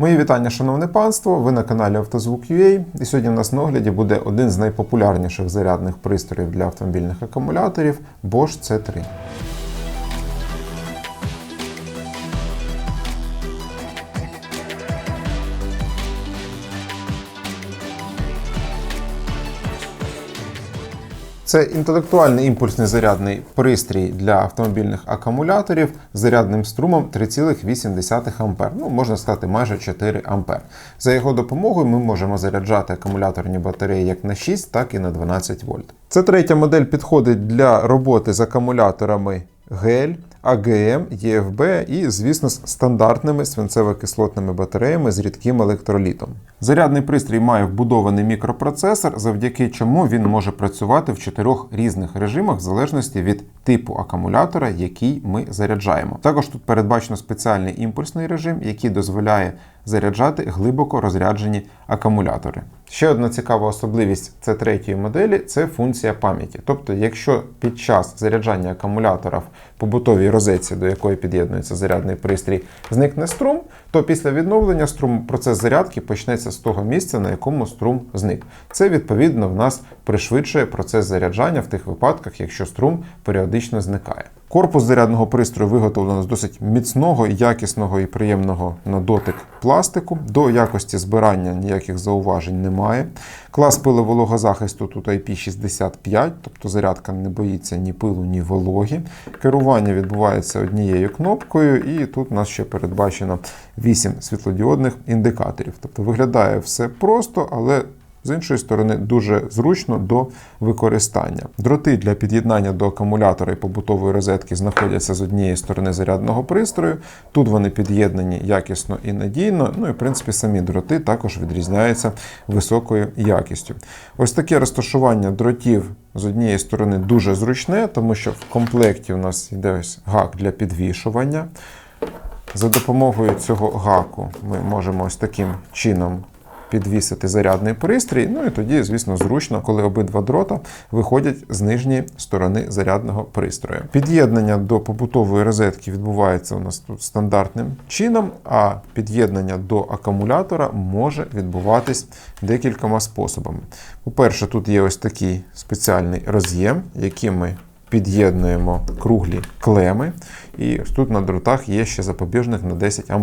Мої вітання, шановне панство. Ви на каналі Автозвук.ua. І сьогодні в нас на огляді буде один з найпопулярніших зарядних пристроїв для автомобільних акумуляторів Bosch C3. Це інтелектуальний імпульсний зарядний пристрій для автомобільних акумуляторів з зарядним струмом 3,8 А. Ну, можна сказати, майже 4 А. За його допомогою ми можемо заряджати акумуляторні батареї як на 6, так і на 12 вольт. Це третя модель підходить для роботи з акумуляторами гель. АГМ, ЄФБ і, звісно, з стандартними свинцево-кислотними батареями з рідким електролітом. Зарядний пристрій має вбудований мікропроцесор, завдяки чому він може працювати в чотирьох різних режимах в залежності від типу акумулятора, який ми заряджаємо. Також тут передбачено спеціальний імпульсний режим, який дозволяє заряджати глибоко розряджені акумулятори. Ще одна цікава особливість це третьої моделі це функція пам'яті. Тобто, якщо під час заряджання акумулятора в побутовій розетці, до якої під'єднується зарядний пристрій, зникне струм, то після відновлення струму процес зарядки почнеться з того місця, на якому струм зник. Це відповідно в нас пришвидшує процес заряджання в тих випадках, якщо струм періодично зникає. Корпус зарядного пристрою виготовлено з досить міцного, якісного і приємного на дотик пластику. До якості збирання ніяких зауважень немає. Клас пиловологозахисту тут IP65, тобто зарядка не боїться ні пилу, ні вологі. Керування відбувається однією кнопкою, і тут у нас ще передбачено 8 світлодіодних індикаторів. Тобто виглядає все просто, але з іншої сторони, дуже зручно до використання. Дроти для під'єднання до акумулятора і побутової розетки знаходяться з однієї сторони зарядного пристрою. Тут вони під'єднані якісно і надійно. Ну і в принципі самі дроти також відрізняються високою якістю. Ось таке розташування дротів з однієї сторони дуже зручне, тому що в комплекті у нас йде ось гак для підвішування. За допомогою цього гаку ми можемо ось таким чином підвісити зарядний пристрій. Ну і тоді, звісно, зручно, коли обидва дрота виходять з нижньої сторони зарядного пристрою. Під'єднання до побутової розетки відбувається у нас тут стандартним чином, а під'єднання до акумулятора може відбуватись декількома способами. По-перше, тут є ось такий спеціальний роз'єм, який ми Під'єднуємо круглі клеми, і тут на дротах є ще запобіжник на 10 А.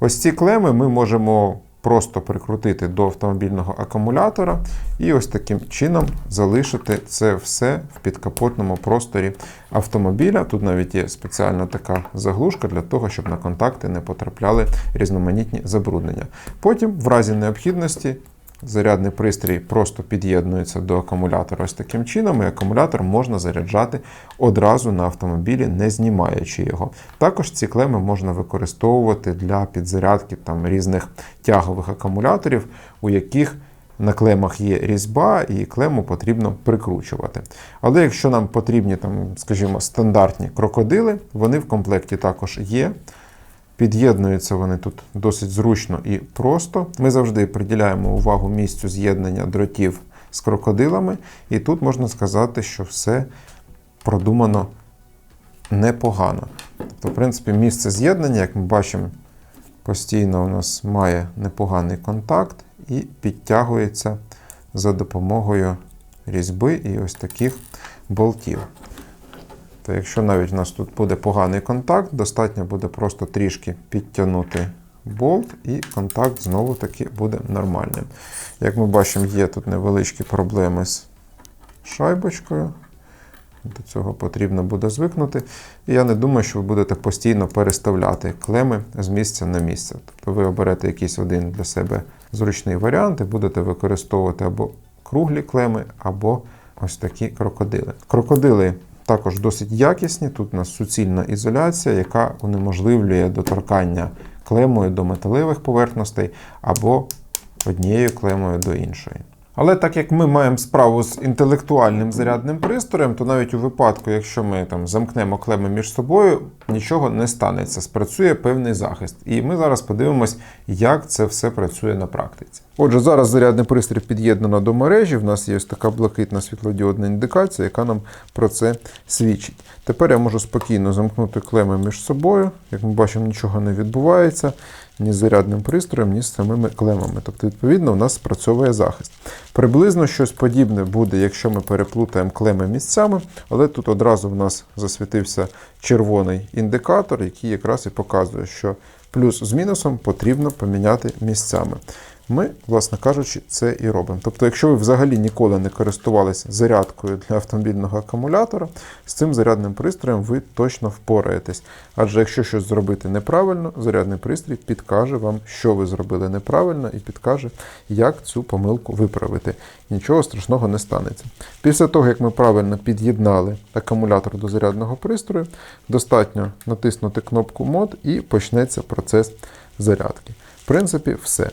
Ось ці клеми ми можемо просто прикрутити до автомобільного акумулятора і ось таким чином залишити це все в підкапотному просторі автомобіля. Тут навіть є спеціальна така заглушка для того, щоб на контакти не потрапляли різноманітні забруднення. Потім, в разі необхідності, Зарядний пристрій просто під'єднується до акумулятора ось таким чином, і акумулятор можна заряджати одразу на автомобілі, не знімаючи його. Також ці клеми можна використовувати для підзарядки там, різних тягових акумуляторів, у яких на клемах є різьба, і клему потрібно прикручувати. Але якщо нам потрібні, там, скажімо, стандартні крокодили, вони в комплекті також є. Під'єднуються вони тут досить зручно і просто. Ми завжди приділяємо увагу місцю з'єднання дротів з крокодилами, і тут можна сказати, що все продумано непогано. Тобто, в принципі, місце з'єднання, як ми бачимо, постійно у нас має непоганий контакт і підтягується за допомогою різьби і ось таких болтів. То якщо навіть у нас тут буде поганий контакт, достатньо буде просто трішки підтягнути болт, і контакт знову-таки буде нормальним. Як ми бачимо, є тут невеличкі проблеми з шайбочкою. До цього потрібно буде звикнути. І я не думаю, що ви будете постійно переставляти клеми з місця на місце. Тобто ви оберете якийсь один для себе зручний варіант і будете використовувати або круглі клеми, або ось такі крокодили. Крокодили також досить якісні. Тут у нас суцільна ізоляція, яка унеможливлює доторкання клемою до металевих поверхностей або однією клемою до іншої. Але так як ми маємо справу з інтелектуальним зарядним пристроєм, то навіть у випадку, якщо ми там замкнемо клеми між собою, нічого не станеться. Спрацює певний захист. І ми зараз подивимось, як це все працює на практиці. Отже, зараз зарядний пристрій під'єднано до мережі. В нас є ось така блакитна світлодіодна індикація, яка нам про це свідчить. Тепер я можу спокійно замкнути клеми між собою. Як ми бачимо, нічого не відбувається. ні з зарядним пристроєм, ні з самими клемами. Тобто, відповідно, у нас спрацьовує захист. Приблизно щось подібне буде, якщо ми переплутаємо клеми місцями, але тут одразу в нас засвітився червоний індикатор, який якраз і показує, що плюс з мінусом потрібно поміняти місцями. Ми, власне кажучи, це і робимо. Тобто, якщо ви взагалі ніколи не користувалися зарядкою для автомобільного акумулятора, з цим зарядним пристроєм ви точно впораєтесь. Адже якщо щось зробити неправильно, зарядний пристрій підкаже вам, що ви зробили неправильно, і підкаже, як цю помилку виправити. Нічого страшного не станеться. Після того, як ми правильно під'єднали акумулятор до зарядного пристрою, достатньо натиснути кнопку мод і почнеться процес зарядки. В принципі, все.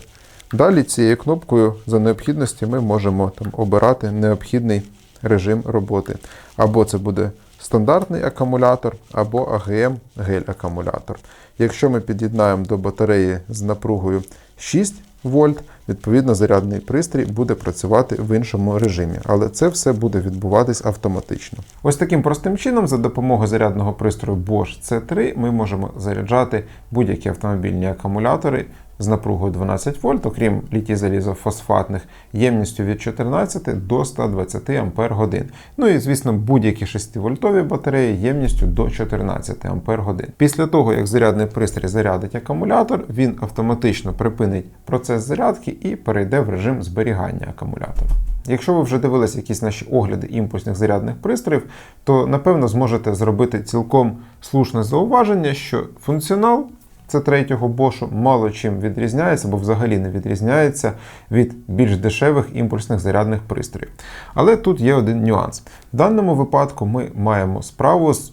Далі цією кнопкою за необхідності ми можемо там, обирати необхідний режим роботи. Або це буде стандартний акумулятор, або AGM гель-акумулятор. Якщо ми під'єднаємо до батареї з напругою 6 вольт, відповідно зарядний пристрій буде працювати в іншому режимі, але це все буде відбуватись автоматично. Ось таким простим чином, за допомогою зарядного пристрою Bosch C3, ми можемо заряджати будь-які автомобільні акумулятори з напругою 12 вольт, окрім літій залізофосфатних, ємністю від 14 до 120 Ампер годин. Ну і, звісно, будь-які 6-вольтові батареї ємністю до 14 Ампер годин. Після того, як зарядний пристрій зарядить акумулятор, він автоматично припинить процес зарядки і перейде в режим зберігання акумулятора. Якщо ви вже дивилися якісь наші огляди імпульсних зарядних пристроїв, то напевно зможете зробити цілком слушне зауваження, що функціонал це третього бошу мало чим відрізняється, або взагалі не відрізняється від більш дешевих імпульсних зарядних пристроїв. Але тут є один нюанс. В даному випадку ми маємо справу з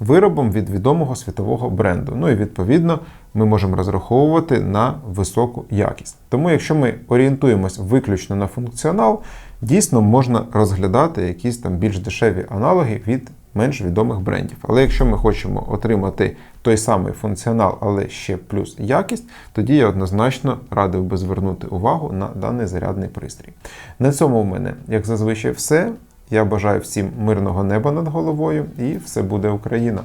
виробом від відомого світового бренду. Ну і відповідно ми можемо розраховувати на високу якість. Тому, якщо ми орієнтуємось виключно на функціонал, дійсно можна розглядати якісь там більш дешеві аналоги від менш відомих брендів. Але якщо ми хочемо отримати той самий функціонал, але ще плюс якість, тоді я однозначно радив би звернути увагу на даний зарядний пристрій. На цьому в мене, як зазвичай, все. Я бажаю всім мирного неба над головою і все буде Україна!